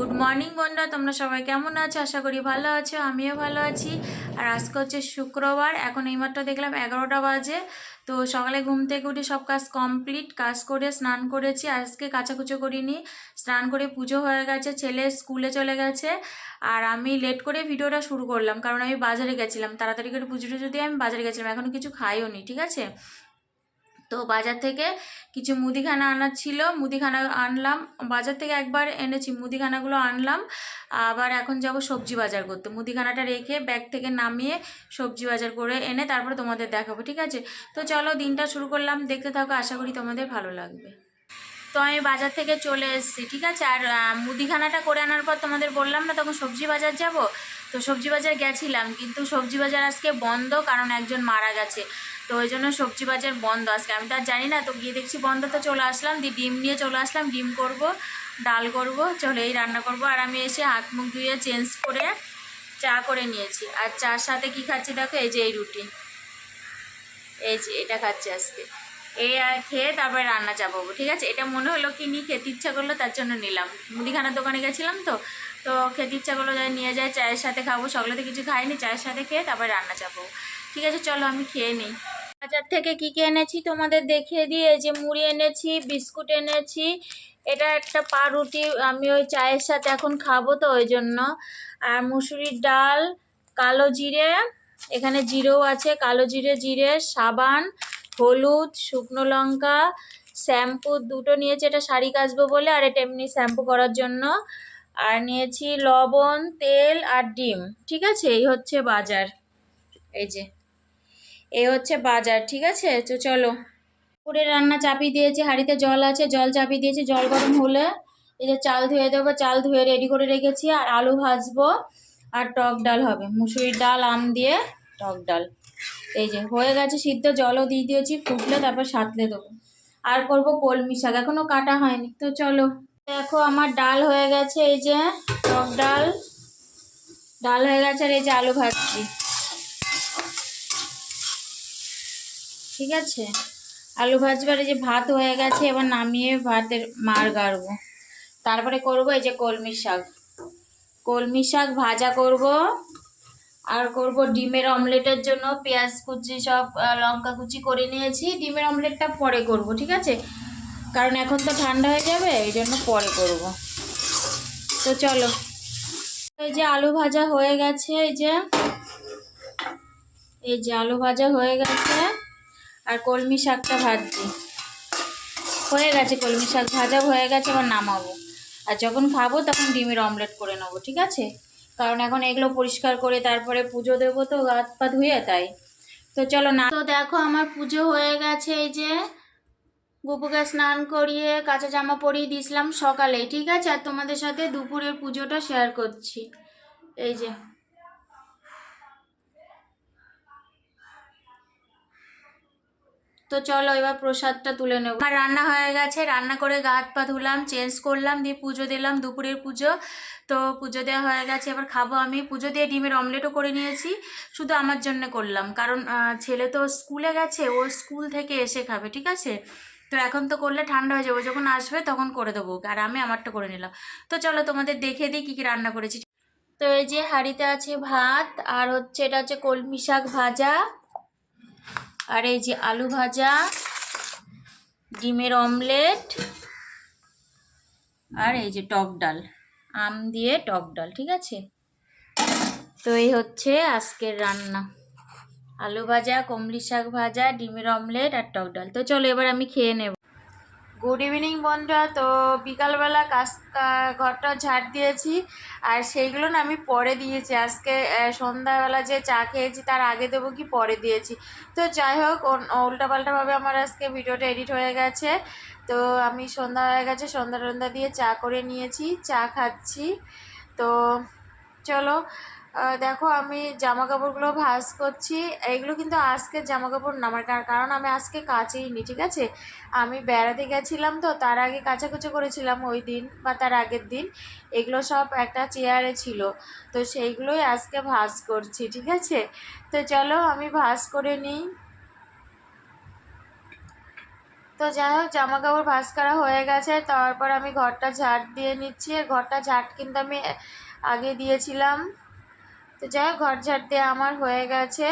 Good morning বন্ধুরা। তোমরা সবাই কেমন আছো? আশা করি ভালো আছো, আমিও ভালো আছি। আর আজকে হচ্ছে শুক্রবার, এখন এইমাত্র দেখলাম এগারোটা বাজে। তো সকালে ঘুম থেকে উঠে সব কাজ কমপ্লিট, কাজ করে স্নান করেছি। আজকে কাচাকুচো করিনি, স্নান করে পুজো হয়ে গেছে, ছেলে স্কুলে চলে গেছে। আর আমি লেট করে ভিডিওটা শুরু করলাম, কারণ আমি বাজারে গেছিলাম। তাড়াতাড়ি করে পুজো টুজো দিয়ে আমি বাজারে গেছিলাম এখনও কিছু খাইও নি ঠিক আছে? তো বাজার থেকে কিছু মুদিখানা আনার ছিল। মুদিখানা আনলাম। বাজার থেকে একবার এনেছি। মুদিখানাগুলো আনলাম। আবার এখন যাব সবজি বাজার করতে। মুদিখানাটা রেখে ব্যাগ থেকে নামিয়ে সবজি বাজার করে এনে তারপরে তোমাদের দেখাবো, ঠিক আছে? তো চলো দিনটা শুরু করলাম। দেখতে থাকো, আশা করি তোমাদের ভালো লাগবে। তো আমি বাজার থেকে চলে এসেছি, ঠিক আছে? আর মুদিখানাটা করে আনার পর তোমাদের বললাম না, তখন সবজি বাজার যাব। তো সবজি বাজার গেছিলাম, কিন্তু সবজি বাজার আজকে বন্ধ কারণ একজন মারা গেছে। তো ওই জন্য সবজি বাজার বন্ধ। আজকে আমি তো আর জানি না, তো গিয়ে দেখছি বন্ধ, তো চলে আসলাম, দিয়ে ডিম নিয়ে চলে আসলাম, ডিম করব, ডাল করব, চলে এই রান্না করব। আর আমি এসে হাত মুখ ধুয়ে চেঞ্জ করে চা করে নিয়েছি। আর চার সাথে কি খাচ্ছি দেখো, এই যে এই রুটি। এই যে এটা খাচ্ছি আজকে। এই খেয়ে তারপরে রান্না চাপাবো, ঠিক আছে? এটা মনে হলো কি নিয়ে খেতে ইচ্ছা করল, তার জন্য নিলাম। মুদিখানার দোকানে গেছিলাম তো তো খেতে ইচ্ছা করল যাই নিয়ে যায় চায়ের সাথে খাব সকালে তো কিছু খাইনি, চায়ের সাথে খেয়ে তারপরে রান্না চাপাবো। ঠিক আছে, চলো আমি খেয়ে নিই। বাজার থেকে কি কী এনেছি তোমাদের দেখিয়ে দিয়ে যে মুড়ি এনেছি, বিস্কুট এনেছি, এটা একটা পাউরুটি আমি ওই চায়ের সাথে এখন খাব তো ওই জন্য। আর মুসুরির ডাল, কালো জিরে, এখানে জিরেও আছে, কালো জিরে জিরে, সাবান হলুদ, শুকনো লঙ্কা, শ্যাম্পু দুটো নিয়েছি। এটা শাড়ি কাচবো বলে, আর এটা এমনি শ্যাম্পু করার জন্য। আর নিয়েছি লবণ, তেল আর ডিম, ঠিক আছে? এই হচ্ছে বাজার। এই যে, এই হচ্ছে বাজার, ঠিক আছে? তো চলো। পুরে রান্না চাপিয়ে দিয়েছি, হাঁড়িতে জল আছে, জল চাপিয়ে দিয়েছি, জল গরম হলে এই যে চাল ধুয়ে দেবো, চাল ধুয়ে রেডি করে রেখেছি, আর আলু ভাজবো, আর টক ডাল হবে। মুসুরির ডাল, আম দিয়ে টক ডাল। এই যে, হয়ে গেছে সিদ্ধ, জলও দিয়ে দিয়েছি, ফুটলে তারপর সাঁতলে দেবো। আর করব কলমি শাক এখনও কাটা হয়নি। তো চলো, দেখো আমার ডাল হয়ে গেছে, এই যে টক ডাল। ডাল হয়ে গেছে আর এই যে আলু ভাজছি ঠিক আছে? আলু ভাজবার এই যে ভাত হয়ে গেছে, এবার নামিয়ে ভাতের মার গাড়বো। তারপরে করব এই যে কলমি শাক। কলমি শাক ভাজা করব। আর করব ডিমের অমলেটের জন্য পেঁয়াজ কুচি সব লঙ্কা কুচি করে নিয়েছি। ডিমের অমলেটটা পরে করব, ঠিক আছে? কারণ এখন তো ঠান্ডা হয়ে যাবে, এই জন্য পরে করব। তো চলো। এই যে আলু ভাজা হয়ে গেছে, এই যে। এই যে আলু ভাজা হয়ে গেছে, আর কলমি শাকটা ভাজছি। হয়ে গেছে কলমি শাক, ভাজা হয়ে গেছে আবার নামাবো। আর যখন খাব, তখন ডিমের অমলেট করে নেব, ঠিক আছে? কারণ এখন এগুলো পরিষ্কার করে তারপরে পুজো দেবো তো গাত পা ধুয়ে তাই। তো চলো না। তো দেখো আমার পুজো হয়ে গেছে, এই যে গোপুকে স্নান করিয়ে কাঁচা জামা পরিয়ে দিয়েছিলাম সকালে ঠিক আছে? আর তোমাদের সাথে দুপুরের পুজোটা শেয়ার করছি। এই যে তো চলো এবার প্রসাদটা তুলে নেব। আর রান্না হয়ে গেছে, রান্না করে গা হাত পা ধুলাম চেঞ্জ করলাম, দিয়ে পুজো দিলাম, দুপুরের পুজো। তো পুজো দেওয়া হয়ে গেছে, এবার খাব আমি। পুজো দিয়ে ডিমের অমলেটও করে নিয়েছি, শুধু আমার জন্য করলাম। কারণ ছেলে তো স্কুলে গেছে, ও স্কুল থেকে এসে খাবে, ঠিক আছে? তো এখন তো করলে ঠান্ডা হয়ে যাবে যখন আসবে তখন করে দেবো, আর আমি আমারটা করে নিলাম। তো চলো তোমাদের দেখে দিই কী কী রান্না করেছি। তো এই যে হাঁড়িতে আছে ভাত, আর হচ্ছে এটা হচ্ছে কলমি শাক ভাজা। আর এই যে আলু ভাজা, ডিমের অমলেট, আর এই যে টক ডাল। আম দিয়ে টক ডাল, ঠিক আছে? তো এই হচ্ছে আজকের রান্না। আলু ভাজা, কমলি শাক ভাজা, ডিমের অমলেট আর টক ডাল। তো চলো এবার আমি খেয়ে নেব। গুড ইভিনিং বন্ধুরা। তো বিকালবেলা কাজ ঘরটা ঝাড় দিয়েছি। আর সেইগুলো না আমি পরে দিয়েছি। আজকে সন্ধ্যাবেলা যে চা খেয়েছি তার আগে দেবো কি পরে দিয়েছি। তো যাই হোক উল্টাপাল্টাভাবে আমার আজকে ভিডিওটা এডিট হয়ে গেছে। তো আমি সন্ধ্যা হয়ে গেছে, সন্ধ্যা টন্ধা দিয়ে চা করে নিয়েছি, চা খাচ্ছি। তো চলো দেখো, আমি জামা কাপড়গুলো ভাঁজ করছি। এগুলো কিন্তু আজকের জামা কাপড় না, আমার কার- কারণ আমি আজকে কাচেইনি, ঠিক আছে? আমি বেড়াতে গেছিলাম তো, তার আগে কাচাকুচো করেছিলাম ওই দিন বা তার আগের দিন। এগুলো সব একটা চেয়ারে ছিল, তো সেইগুলোই আজকে ভাঁজ করছি, ঠিক আছে? তো চলো, আমি ভাঁজ করে নিই। তো যাই হোক জামা কাপড় ভাঁজ করা হয়ে গেছে, তারপর আমি ঘরটা ঝাড় দিয়ে নিচ্ছি। ঘরটা ঝাড় কিন্তু আমি আগে দিয়েছিলাম। তো যাই হোক, ঘর ঝাড় দিয়ে আমার হয়ে গেছে।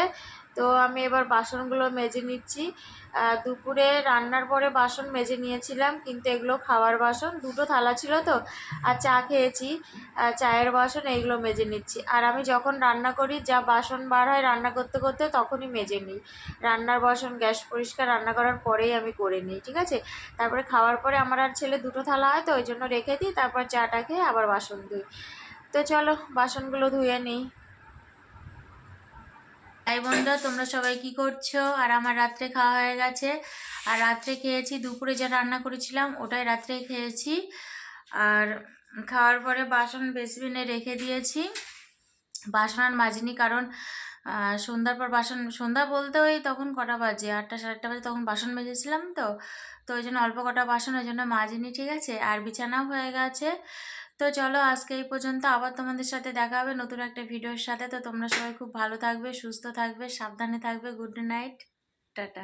তো আমি এবার বাসনগুলো মেজে নিচ্ছি। দুপুরে রান্নার পরে বাসন মেজে নিয়েছিলাম, কিন্তু এগুলো খাওয়ার বাসন, দুটো থালা ছিল তো, আর চা খেয়েছি। চায়ের বাসন এইগুলো মেজে নিচ্ছি। আর আমি যখন রান্না করি, যা বাসন বার হয় রান্না করতে করতে তখনই মেজে নিই। রান্নার বাসন, গ্যাস পরিষ্কার রান্না করার পরেই আমি করে নিই, ঠিক আছে? তারপরে খাওয়ার পরে আমার আর ছেলে দুটো থালা হয় তো, ওই জন্য রেখে দিই, তারপর চাটা খেয়ে আবার বাসন ধুই। তো চলো, বাসনগুলো ধুয়ে নিই। ভাই বোনরা তোমরা সবাই কি করছ? আর আমার রাত্রে খাওয়া হয়ে গেছে। আর রাত্রে খেয়েছি, দুপুরে যা রান্না করেছিলাম ওটাই রাত্রে খেয়েছি। আর খাওয়ার পরে বাসন বেসবিনে রেখে দিয়েছি। বাসন আর মাজিনি কারণ সন্ধ্যার পর বাসন, সন্ধ্যা বলতে ওই তখন কটা বাজে? আটটা সাড়ে আটটা বাজে তখন বাসন মেজেছিলাম তো। তো ওই জন্য অল্প কটা বাসন ওই জন্য মাজিনি, ঠিক আছে? আর বিছানাও হয়ে গেছে। তো চলো আজকে এই পর্যন্ত। আবার তোমাদের সাথে দেখা হবে নতুন একটা ভিডিওর সাথে। তো তোমরা সবাই খুব ভালো থাকবে, সুস্থ থাকবে, সাবধানে থাকবে। Good night. টাটা।